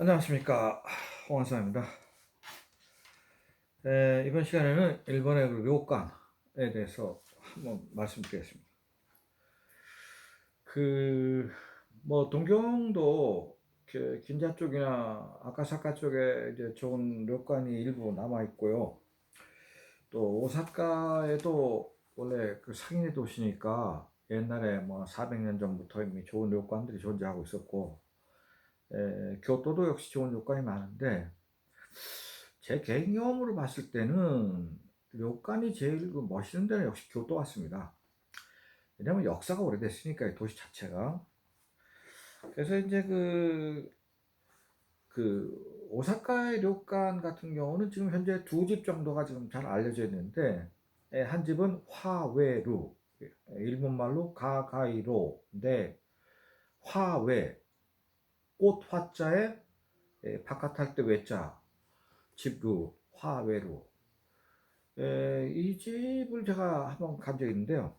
안녕하십니까 홍한사입니다. 에, 이번 시간에는 일본의 그 료칸에 대해서 한번 말씀드리겠습니다. 그 뭐 동경도 그 긴자 쪽이나 아카사카 쪽에 이제 좋은 료칸이 일부 남아 있고요. 또 오사카에도 원래 그 상인의 도시니까 옛날에 뭐 400년 전부터 이미 좋은 료칸들이 존재하고 있었고 에, 교토도 역시 좋은 요건이 많은데 제 개인 경험으로 봤을 때는 료칸이 제일 그 멋있는 데는 역시 교토 같습니다. 왜냐면 역사가 오래됐으니까 이 도시 자체가 그래서 이제 그, 그 오사카의 료칸 같은 경우는 지금 현재 두 집 정도가 지금 잘 알려져 있는데 에, 한 집은 화웨루 일본말로 가가이로인데 화웨 꽃 화자에 에, 바깥 할 때 외자 집그 화외로 에, 이 집을 제가 한번 간 적이 있는데요.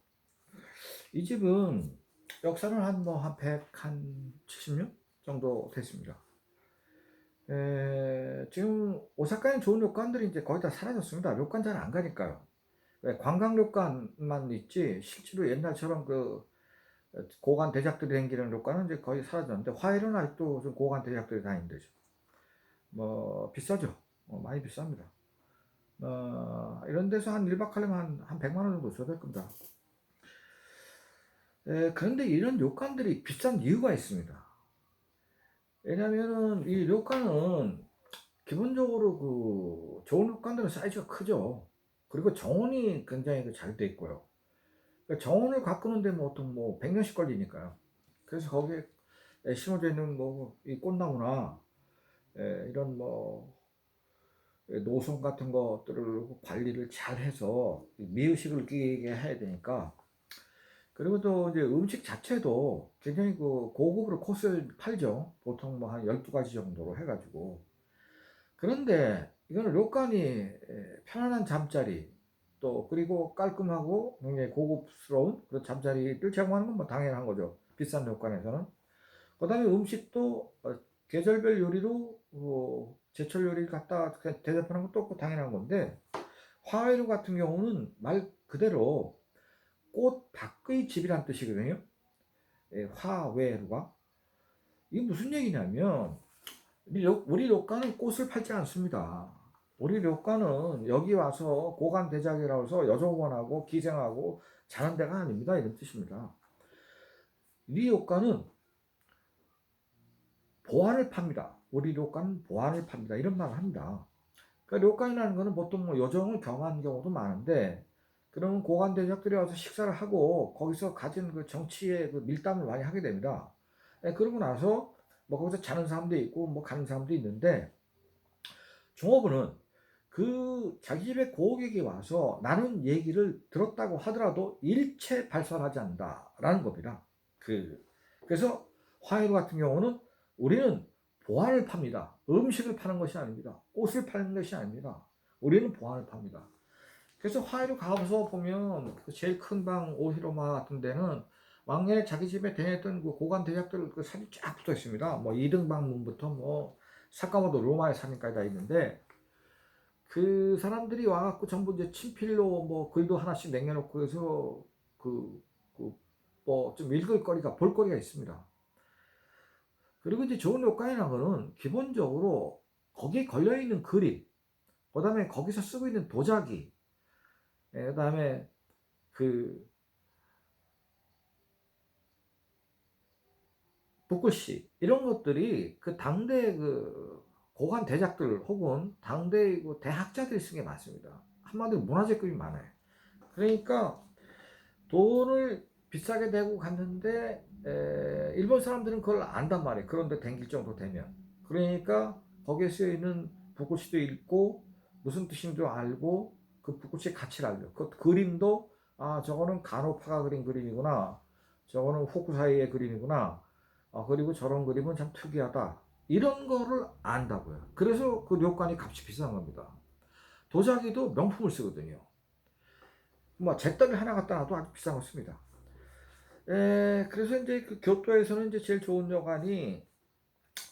이 집은 역사는 한 뭐 한 100, 한 70년 정도 됐습니다. 에, 지금 오사카에 좋은 료칸들이 이제 거의 다 사라졌습니다. 료칸 잘안 가니까요. 왜 관광 료칸만 있지 실제로 옛날처럼 그 고관 대작들이 다니는 료칸은 이제 거의 사라졌는데 화해는 아직도 좀 고관 대작들이 데죠. 뭐 비싸죠. 어, 많이 비쌉니다. 어, 이런 데서 한 1박 하려면 한, 한 100만 원 정도 줘야 될 겁니다. 에, 그런데 이런 료칸들이 비싼 이유가 있습니다. 왜냐면은 이 료칸은 기본적으로 그 좋은 료칸들은 사이즈가 크죠. 그리고 정원이 굉장히 그잘돼 있고요. 그러니까 정원을 가꾸는데 뭐 보통 뭐 100년씩 걸리니까요. 그래서 거기에 심어져 있는 뭐 이 꽃나무나 에, 이런 뭐 노선 같은 것들을 관리를 잘 해서 미의식을 끼게 해야 되니까 그리고 또 이제 음식 자체도 굉장히 그 고급으로 코스를 팔죠. 보통 뭐 한 12가지 정도로 해가지고. 그런데 이거는 료칸이 편안한 잠자리 또 그리고 깔끔하고 굉장히 고급스러운 그런 잠자리를 제공하는 건 뭐 당연한 거죠. 비싼 료칸에서는. 그 다음에 음식도 어, 계절별 요리로 어, 제철 요리를 갖다 대접하는 것도 없고 당연한 건데 화훼로 같은 경우는 말 그대로 꽃 밖의 집이란 뜻이거든요. 예, 화훼루가 이게 무슨 얘기냐면 우리 료칸은 꽃을 팔지 않습니다. 우리 료칸은 여기 와서 고관 대작이라고 해서 여종원하고 기생하고 자는 데가 아닙니다. 이런 뜻입니다. 이 료칸은 보안을 팝니다. 우리 료칸은 보안을 팝니다. 이런 말을 합니다. 그러니까 료칸이라는 것은 보통 뭐 여정을 경한 경우도 많은데 그러면 고관 대적들이 와서 식사를 하고 거기서 가진 그 정치의 그 밀담을 많이 하게 됩니다. 예, 그러고 나서 뭐 거기서 자는 사람도 있고 뭐 가는 사람도 있는데 종업원은 그 자기 집에 고객이 와서 나는 얘기를 들었다고 하더라도 일체 발설하지 않는다라는 겁니다. 그 그래서 화해로 같은 경우는 우리는 보안을 팝니다. 음식을 파는 것이 아닙니다. 꽃을 파는 것이 아닙니다. 우리는 보안을 팝니다. 그래서 화해로 가서 보면 그 제일 큰 방 오히로마 같은 데는 왕년에 자기 집에 다녔던 그 고관 대작들 그 사진이 쫙 붙어 있습니다. 뭐 2등 방문부터 뭐 사카모토 로마의 사진까지 다 있는데 그 사람들이 와갖고 전부 이제 친필로 뭐 글도 하나씩 남겨놓고 해서 그, 그, 뭐 좀 읽을 거리가, 볼 거리가 있습니다. 그리고 이제 좋은 효과이라는 거는 기본적으로 거기에 걸려있는 그림, 그 다음에 거기서 쓰고 있는 도자기, 그 다음에 그 북글씨 이런 것들이 그 당대 그 고관 대작들 혹은 당대 그 대학자들이 쓴게 많습니다. 한마디로 문화재급이 많아요. 그러니까 돈을 비싸게 내고 갔는데 에, 일본 사람들은 그걸 안단 말이에요. 그런데 댕길 정도 되면. 그러니까 거기에 쓰여 있는 북글씨도 읽고 무슨 뜻인지 알고 그 북글씨의 가치를 알죠. 그 그림도 아 저거는 가노파가 그린 그림이구나. 저거는 후쿠사이의 그림이구나. 아, 그리고 저런 그림은 참 특이하다. 이런 거를 안다고요. 그래서 그 료칸이 값이 비싼 겁니다. 도자기도 명품을 쓰거든요. 뭐, 잿더미 하나 갖다 놔도 아주 비싼 거 씁니다. 에, 그래서 이제 그 교토에서는 이제 제일 좋은 여관이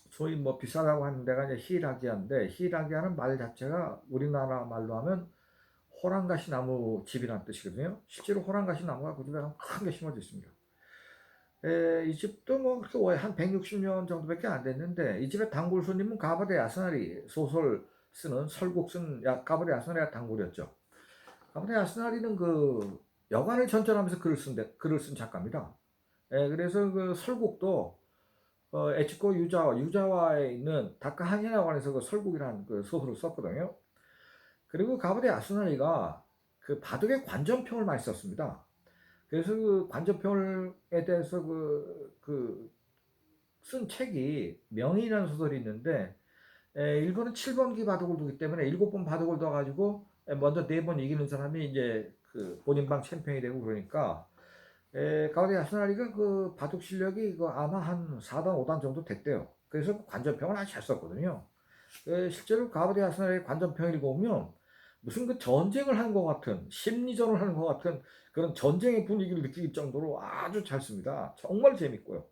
소위 뭐 비싸다고 하는 데가 이제 히라기야인데 히라기야는 말 자체가 우리나라 말로 하면 호랑가시 나무 집이라는 뜻이거든요. 실제로 호랑가시 나무가 그 집에 큰게 심어져 있습니다. 에, 이 집도 뭐 그렇게 오래 한 160년 정도밖에 안 됐는데 이 집의 단골 손님은 가바데 야스나리 소설 쓰는 설국 쓴 야, 가바데 야스나리가 단골이었죠. 가바데 야스나리는 그 여관을 전전하면서 글을 쓴 데, 글을 쓴 작가입니다. 에, 그래서 그 설국도 어, 에치코 유자와 유자와에 있는 다카 한인학원에서 그 설국이라는 그 소설을 썼거든요. 그리고 가바데 야스나리가 그 바둑의 관전평을 많이 썼습니다. 그래서 그 관전평에 대해서 그, 그, 쓴 책이 명인이라는 소설이 있는데, 에, 일본은 7번기 바둑을 두기 때문에 7번 바둑을 둬가지고, 에, 먼저 4번 이기는 사람이 이제 그 본인방 챔피언이 되고 그러니까, 에, 가우디 야스나리가 그 바둑 실력이 그 아마 한 4단, 5단 정도 됐대요. 그래서 관전평을 아주 잘 썼거든요. 에, 실제로 가우디 야스나리의 관전평을 읽어보면, 무슨 그 전쟁을 하는 것 같은, 심리전을 하는 것 같은 그런 전쟁의 분위기를 느낄 정도로 아주 잘 씁니다. 정말 재밌고요.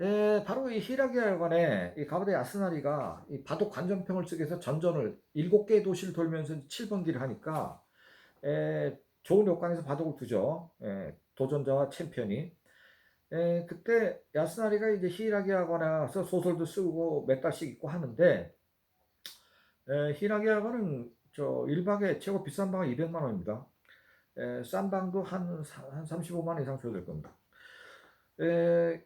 에, 바로 이 히라기야관의 이 가바데 야스나리가 이 바둑 관전평을 쓰기 위해서 전전을 7개의 도시를 돌면서 7번기를 하니까 에, 좋은 역관에서 바둑을 두죠. 에, 도전자와 챔피언이. 에, 그때 야스나리가 이제 히라기야관에 와서 소설도 쓰고 몇 달씩 있고 하는데 에, 히라기야관은 저 1박에 최고 비싼 방은 200만 원입니다. 에, 싼 방도 한, 한 35만 원 이상 줘야 될 겁니다. 에,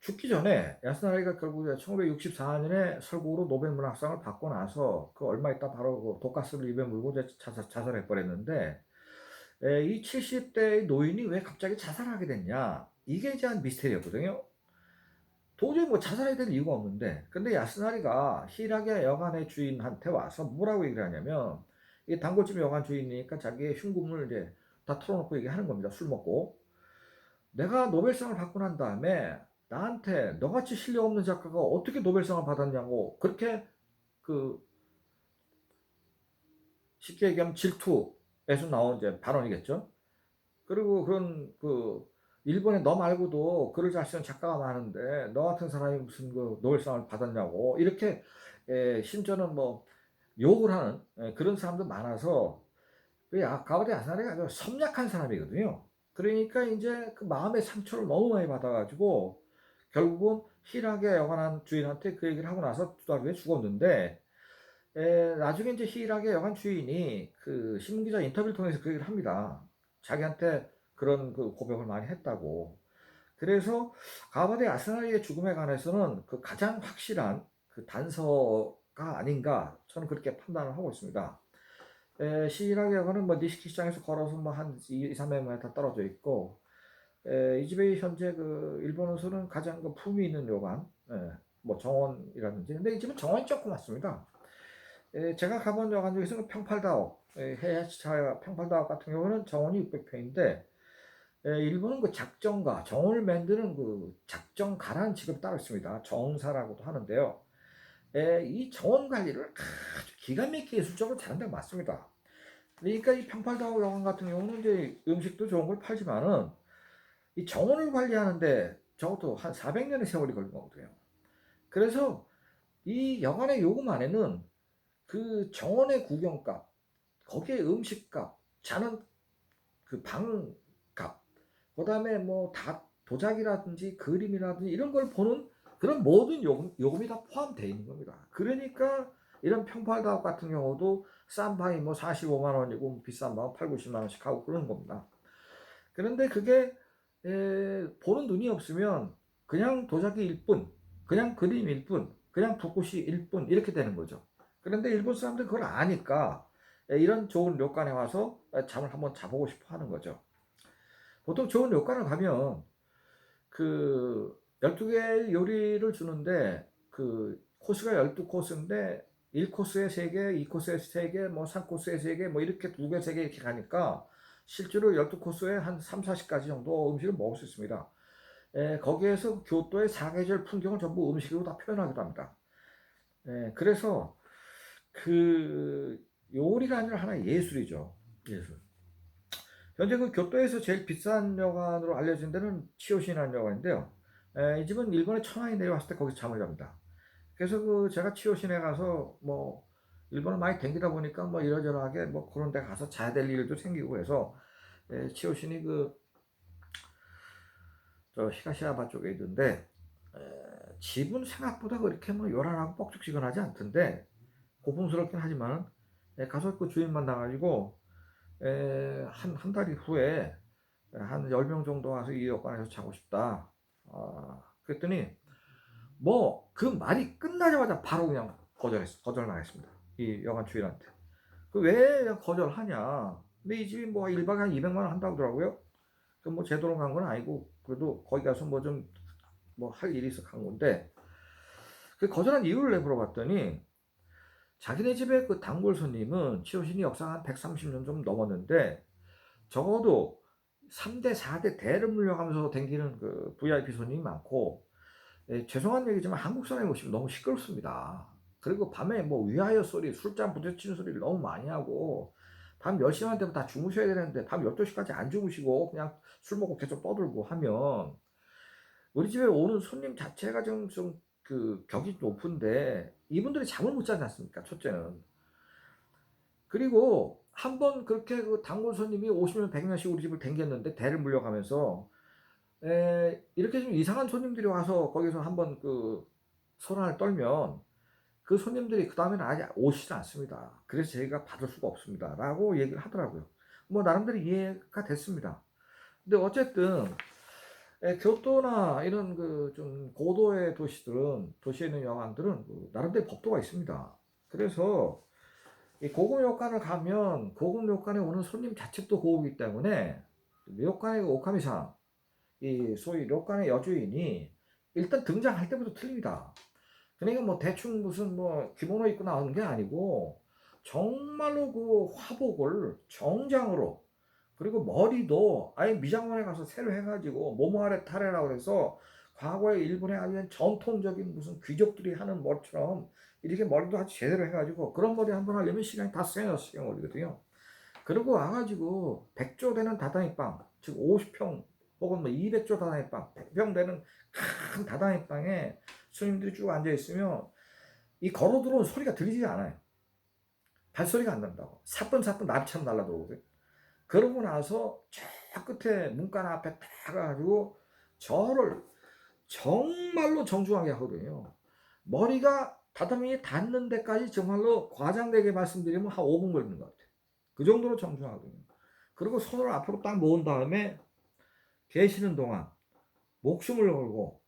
죽기 전에 야스나리가 결국 1964년에 설국으로 노벨 문학상을 받고 나서 그 얼마 있다 바로 그 독가스를 입에 물고 자살, 자살해 버렸는데 이 70대의 노인이 왜 갑자기 자살하게 됐냐 이게 이제 한 미스테리였거든요. 도저히 뭐 자살해야 될 이유가 없는데 근데 야스나리가 히라게 여관의 주인한테 와서 뭐라고 얘기를 하냐면 이 단골집 여관 주인이니까 자기의 흉금을 이제 다 털어놓고 얘기하는 겁니다. 술 먹고. 내가 노벨상을 받고 난 다음에 나한테 너같이 실력 없는 작가가 어떻게 노벨상을 받았냐고 그렇게 그 쉽게 얘기하면 질투에서 나온 이제 발언이겠죠. 그리고 그런 그 일본에 너 말고도 글을 잘 쓰는 작가가 많은데 너 같은 사람이 무슨 그 노벨상을 받았냐고 이렇게 에, 심지어는 뭐 욕을 하는 에, 그런 사람도 많아서 그 가바데 야사리가 아주 섬약한 사람이거든요. 그러니까 이제 그 마음의 상처를 너무 많이 받아가지고 결국은 히라게 여관한 주인한테 그 얘기를 하고 나서 두 달 후에 죽었는데 에, 나중에 이제 히라게 여관 주인이 그 신문기자 인터뷰를 통해서 그 얘기를 합니다. 자기한테 그런 그 고백을 많이 했다고. 그래서 가바데 아스나리의 죽음에 관해서는 그 가장 확실한 그 단서가 아닌가 저는 그렇게 판단을 하고 있습니다. 에, 시라게 여관은 뭐 니시키 시장에서 걸어서 뭐 한 2, 300m 떨어져 있고 에, 이 집에 현재 그 일본에서는 가장 그 품위 있는 요관, 에, 뭐 정원이라든지, 근데 이 집은 정원이 조금 많습니다. 에, 제가 가본 요관 중에서는 평팔다오, 해야차 평팔다오 같은 경우는 정원이 600평인데, 일본은 그 작정가, 정원을 만드는 그 작정가라는 직업이 따로 있습니다. 정사라고도 하는데요. 에, 이 정원 관리를 아주 기가 막히게 예술적으로 잘한다고 맞습니다. 그러니까 이 요관 같은 경우는 이제 음식도 좋은 걸 팔지만은 이 정원을 관리하는데 적어도 한 400년의 세월이 걸린 거거든요. 그래서 이 여관의 요금 안에는 그 정원의 구경값, 거기에 음식값, 자는 그 방값, 그 다음에 뭐 다 도자기라든지 그림이라든지 이런 걸 보는 그런 모든 요금, 요금이 다 포함되어 있는 겁니다. 그러니까 이런 평팔다옥 같은 경우도 싼 방이 뭐 45만 원이고 비싼 방 8, 90만 원씩 하고 그러는 겁니다. 그런데 그게 에, 보는 눈이 없으면 그냥 도자기일 뿐, 그냥 그림일 뿐, 그냥 붓꽃이일 뿐 이렇게 되는 거죠. 그런데 일본 사람들 그걸 아니까 에, 이런 좋은 료관에 와서 잠을 한번 자보고 싶어 하는 거죠. 보통 좋은 료관을 가면 그 12개의 요리를 주는데 그 코스가 12코스인데 1코스에 3개, 2코스에 3개, 뭐 3코스에 3개, 뭐 이렇게 2개, 3개 이렇게 가니까 실제로 12코스에 한 3, 40가지 정도 음식을 먹을 수 있습니다. 에, 거기에서 교토의 사계절 풍경을 전부 음식으로 다 표현하기도 합니다. 에, 그래서 그 요리가 아니라 하나의 예술이죠. 예술. 현재 그 교토에서 제일 비싼 여관으로 알려진 데는 치오시라는 여관인데요. 에, 이 집은 일본에 천황이 내려왔을 때 거기서 잠을 잡니다. 그래서 그 제가 치료신에 가서 뭐 일본을 많이 댕기다 보니까 뭐 이러저러하게 뭐 그런 데 가서 자야 될 일도 생기고 해서 예, 치료신이 그 저 히가시야마 쪽에 있는데 에, 집은 생각보다 그렇게 뭐 요란하고 뻑죽지근하지 않던데 고풍스럽긴 하지만 예, 가서 그 주인 만나가지고 한 한 달 후에 한 10명 정도 와서 이 여관에서 자고 싶다. 아, 그랬더니 뭐 그 말이 끝나자마자 바로 그냥 거절했어. 거절을 하겠습니다. 이 여관 주인한테. 그왜 거절하냐. 근데 이 집이 뭐 1박에 한 200만 원 한다고 하더라고요. 그뭐 제대로 간 건 아니고 그래도 거기 가서 뭐 좀 뭐 할 일이 있어 간 건데 그 거절한 이유를 내 물어봤더니 자기네 집에 그 단골 손님은 치료신이 역사 한 130년 좀 넘었는데 적어도 3대 4대 대를 물려가면서 댕기는 그 VIP 손님이 많고 예, 죄송한 얘기지만 한국 사람이 오시면 너무 시끄럽습니다. 그리고 밤에 뭐 위하여 소리, 술잔 부딪히는 소리를 너무 많이 하고 밤 10시만 되면 다 주무셔야 되는데 밤 12시까지 안 주무시고 그냥 술 먹고 계속 떠들고 하면 우리 집에 오는 손님 자체가 좀, 좀, 그, 격이 높은데, 이분들이 잠을 못 자지 않습니까? 첫째는. 그리고, 한 번 그렇게 그 단골 손님이 50년, 100년씩 우리 집을 댕겼는데, 대를 물려가면서, 에, 이렇게 좀 이상한 손님들이 와서 거기서 한번 그, 소란을 떨면, 그 손님들이 그 다음에는 아예 오시지 않습니다. 그래서 저희가 받을 수가 없습니다. 라고 얘기를 하더라고요. 뭐, 나름대로 이해가 됐습니다. 근데 어쨌든, 에, 교토나 이런 그 좀 고도의 도시들은 도시에 있는 여관들은 그 나름대로 법도가 있습니다. 그래서 이 고급 요관을 가면 고급 요관에 오는 손님 자체도 고급이기 때문에 요관의 그 오카미상 이 소위 요관의 여주인이 일단 등장할 때부터 틀립니다. 그러니까 뭐 대충 무슨 뭐 기모노 입고 나오는 게 아니고 정말로 그 화복을 정장으로 그리고 머리도 아예 미장원에 가서 새로 해가지고 모모아레 타레라고 해서 과거에 일본의 아주 전통적인 무슨 귀족들이 하는 머리처럼 이렇게 머리도 아주 제대로 해가지고 그런 머리 한 번 하려면 시간이 다 세요 시간 걸리거든요. 그리고 와가지고 100조 되는 다다미빵 즉 50평 혹은 뭐 200조 다다미빵 100평 되는 큰 다다미빵에 손님들이 쭉 앉아 있으면 이 걸어 들어온 소리가 들리지 않아요. 발소리가 안 난다고. 사뿐사뿐 나비처럼 날라 들어오거든요. 그러고 나서 저 끝에 문간 앞에 딱 가가지고 저를 정말로 정중하게 하거든요. 머리가 다다미에 닿는 데까지 정말로 과장되게 말씀드리면 한 5분 걸리는 것 같아요. 그 정도로 정중하거든요. 그리고 손을 앞으로 딱 모은 다음에 계시는 동안 목숨을 걸고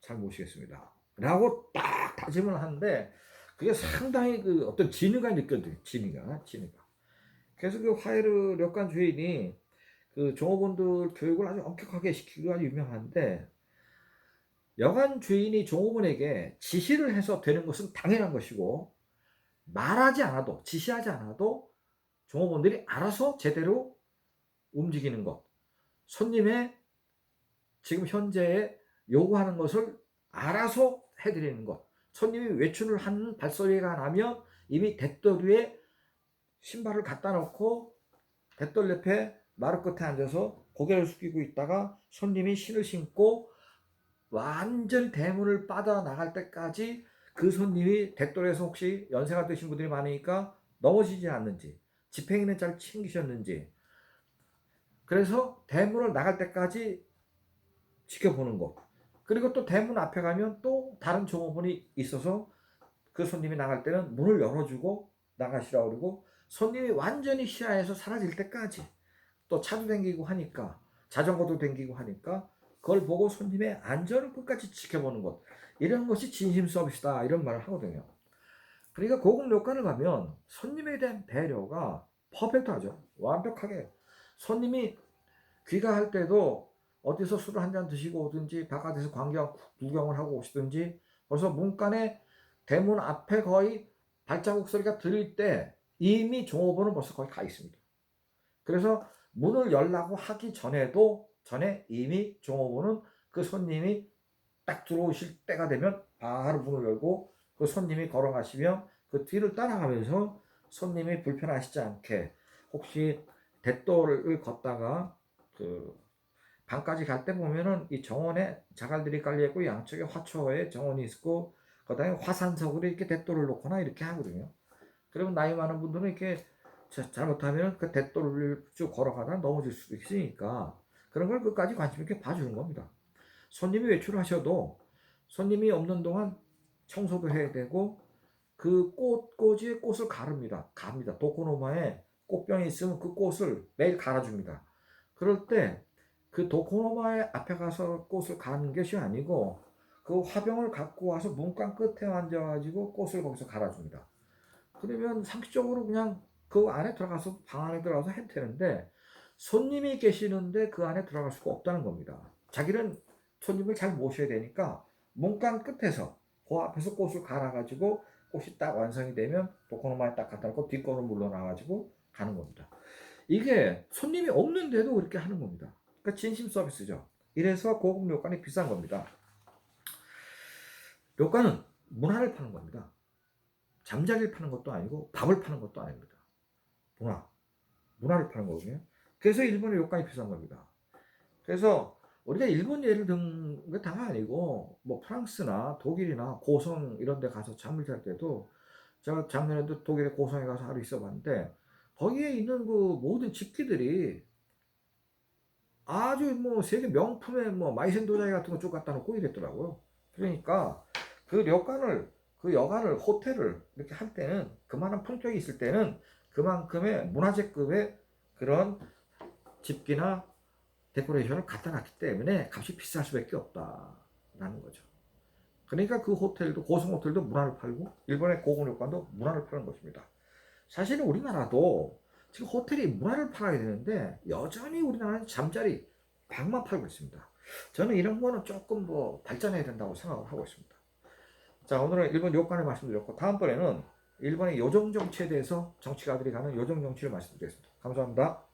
잘 모시겠습니다. 라고 딱 다짐을 하는데 그게 상당히 그 어떤 진의가 느껴져요. 진의가, 진의가. 그래서 그 화이르 력관 주인이 그 종업원들 교육을 아주 엄격하게 시키기로 아주 유명한데 여관 주인이 종업원에게 지시를 해서 되는 것은 당연한 것이고 말하지 않아도 지시하지 않아도 종업원들이 알아서 제대로 움직이는 것. 손님의 지금 현재에 요구하는 것을 알아서 해드리는 것. 손님이 외출을 하는 발소리가 나면 이미 대떠리에 신발을 갖다 놓고 대떨 옆에 마루 끝에 앉아서 고개를 숙이고 있다가 손님이 신을 신고 완전 대문을 빠져나갈 때까지 그 손님이 대떨에서 혹시 연세가 드신 분들이 많으니까 넘어지지 않는지 지팽이는 잘 챙기셨는지. 그래서 대문을 나갈 때까지 지켜보는 것. 그리고 또 대문 앞에 가면 또 다른 종업원이 있어서 그 손님이 나갈 때는 문을 열어주고 나가시라 그러고 손님이 완전히 시야에서 사라질 때까지 또 차도 댕기고 하니까 자전거도 댕기고 하니까 그걸 보고 손님의 안전을 끝까지 지켜보는 것 이런 것이 진심 서비스다 이런 말을 하거든요. 그러니까 고급旅館을 가면 손님에 대한 배려가 퍼펙트하죠. 완벽하게 손님이 귀가할 때도 어디서 술을 한 잔 드시고 오든지 바깥에서 광경 구경을 하고 오시든지 벌써 문간에 대문 앞에 거의 발자국 소리가 들릴 때 이미 종업원은 벌써 거기 가 있습니다. 그래서 문을 열라고 하기 전에도 전에 이미 종업원은 그 손님이 딱 들어오실 때가 되면 바로 문을 열고 그 손님이 걸어가시면 그 뒤를 따라가면서 손님이 불편하시지 않게 혹시 대도를 걷다가 그 방까지 갈 때 보면은 이 정원에 자갈들이 깔려 있고 양쪽에 화초에 정원이 있고 그다음에 화산석으로 이렇게 대돌을 놓거나 이렇게 하거든요. 그러면 나이 많은 분들은 이렇게 자- 잘못하면 그 대돌을 쭉 걸어가다 넘어질 수도 있으니까 그런 걸 끝까지 관심 있게 봐주는 겁니다. 손님이 외출하셔도 손님이 없는 동안 청소도 해야 되고 그 꽃, 꼬지에 꽃을 가릅니다. 갑니다. 도코노마에 꽃병이 있으면 그 꽃을 매일 갈아줍니다. 그럴 때 그 도코노마의 앞에 가서 꽃을 가는 것이 아니고 그 화병을 갖고 와서 문간 끝에 앉아가지고 꽃을 거기서 갈아줍니다. 그러면 상식적으로 그냥 그 안에 들어가서 방 안에 들어가서 해도 되는데 손님이 계시는데 그 안에 들어갈 수가 없다는 겁니다. 자기는 손님을 잘 모셔야 되니까 문간 끝에서 그 앞에서 꽃을 갈아가지고 꽃이 딱 완성이 되면 도코노마에 딱 갖다 놓고 뒷걸음 물러나가지고 가는 겁니다. 이게 손님이 없는데도 그렇게 하는 겁니다. 그러니까 진심 서비스죠. 이래서 고급 료관이 비싼 겁니다. 료관은 문화를 파는 겁니다. 잠자리를 파는 것도 아니고 밥을 파는 것도 아닙니다. 문화, 문화를 파는 거거든요. 그래서 일본의 료관이 비싼 겁니다. 그래서 우리가 일본 예를 든 게 다 아니고 뭐 프랑스나 독일이나 고성 이런 데 가서 잠을 잘 때도 제가 작년에도 독일의 고성에 가서 하루 있어 봤는데 거기에 있는 그 모든 집기들이 아주 뭐 세계 명품의 뭐 마이센 도자기 같은 거 쭉 갖다 놓고 이랬더라고요. 그러니까 그 료관을 그 여관을 호텔을 이렇게 할 때는 그만한 품격이 있을 때는 그만큼의 문화재급의 그런 집기나 데코레이션을 갖다 놨기 때문에 값이 비쌀 수밖에 없다라는 거죠. 그러니까 그 호텔도 고성 호텔도 문화를 팔고 일본의 고급旅館도 문화를 파는 것입니다. 사실은 우리나라도 지금 호텔이 문화를 팔아야 되는데 여전히 우리나라는 잠자리 방만 팔고 있습니다. 저는 이런 거는 조금 뭐 발전해야 된다고 생각을 하고 있습니다. 자 오늘은 일본 요관을 말씀드렸고 다음번에는 일본의 요정 정치에 대해서 정치가들이 가는 요정 정치를 말씀드리겠습니다. 감사합니다.